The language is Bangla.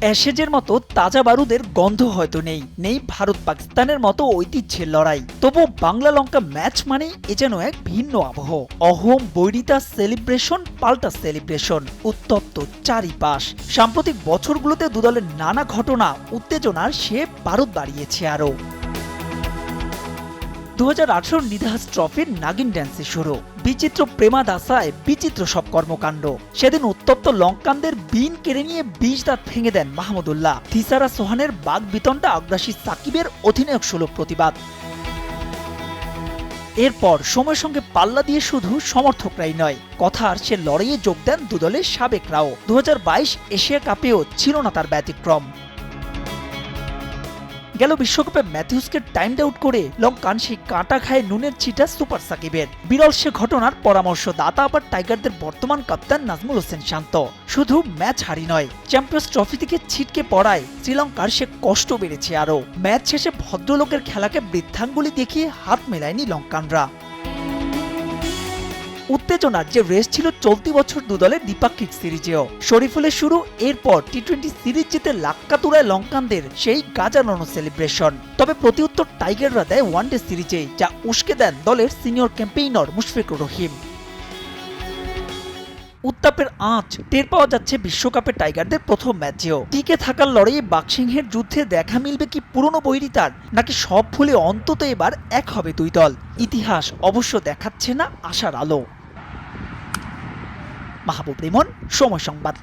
অ্যাশেজের মতো তাজা বারুদের গন্ধ হয়তো নেই। নেই ভারত পাকিস্তানের মতো ঐতিহ্যের লড়াই। তবু বাংলা লঙ্কা ম্যাচ মানেই এ যেন এক ভিন্ন আবহ। অহোম বৈরিতা সেলিব্রেশন পাল্টা সেলিব্রেশন, উত্তপ্ত চারিপাশ। সাম্প্রতিক বছরগুলোতে দুদলের নানা ঘটনা, উত্তেজনার সে বারুদ বাড়িয়েছে আরও। দু হাজার আঠারো নিধাস ট্রফির নাগিন ড্যান্সে শুরু। বিচিত্র প্রেমাদাসায় বিচিত্র সব কর্মকাণ্ড। সেদিন উত্তপ্ত লঙ্কানদের বিন কেড়ে নিয়ে দাঁত ভেঙে দেন মাহমুদুল্লাহ। থিসারা সোহানের বাঘ আগ্রাসী সাকিবের অধিনায়ক সুলভ প্রতিবাদ। এরপর সময়ের সঙ্গে পাল্লা দিয়ে শুধু সমর্থকরাই নয় কথার সে লড়াইয়ে যোগ দেন দুদলের সাবেকরাও দু হাজার বাইশ এশিয়া কাপেও ছিল না তার ব্যতিক্রম। গেল বিশ্বকাপে ম্যাথিউসকে টাইম আউট করে লঙ্কান সেই কাঁটা খায় নুনের ছিটা সুপার সাকিবের। বিরল সে ঘটনার পরামর্শ দাতা আবার টাইগারদের বর্তমান কাপ্তান নাজমুল হোসেন শান্ত। শুধু ম্যাচ হারি নয়, চ্যাম্পিয়ন্স ট্রফি থেকে ছিটকে পড়ায় শ্রীলঙ্কার সে কষ্ট বেড়েছে আরও। ম্যাচ শেষে ভদ্রলোকের খেলাকে বৃদ্ধাঙ্গুলি দেখিয়ে হাত মেলায়নি লঙ্কানরা। উত্তেজনার যে রেস ছিল চলতি বছর দুদলের দ্বিপাক্ষিক সিরিজেও। শরীফুলের শুরু, এরপর টি টোয়েন্টি সিরিজ জিতে লাক্কাতুরায় লঙ্কানদের সেই গাজানো সেলিব্রেশন তবে প্রতি প্রতিউত্তর টাইগাররা দেয় ওয়ানডে সিরিজে যা উস্কে দেন দলের সিনিয়র ক্যাম্পেইনর মুশফিকুর রহিম। উত্তাপের আঁচ টের পাওয়া যাচ্ছে বিশ্বকাপে টাইগারদের প্রথম ম্যাচেও। টিকে থাকার লড়াইয়ে বাক্সিংহের যুদ্ধে দেখা মিলবে কি পুরনো বৈরিতার নাকি সব ভুলে অন্তত এবার এক হবে দুই দল? ইতিহাস অবশ্য দেখাচ্ছে না আশার আলো। মাহবুব রিমন, সময় সংবাদ।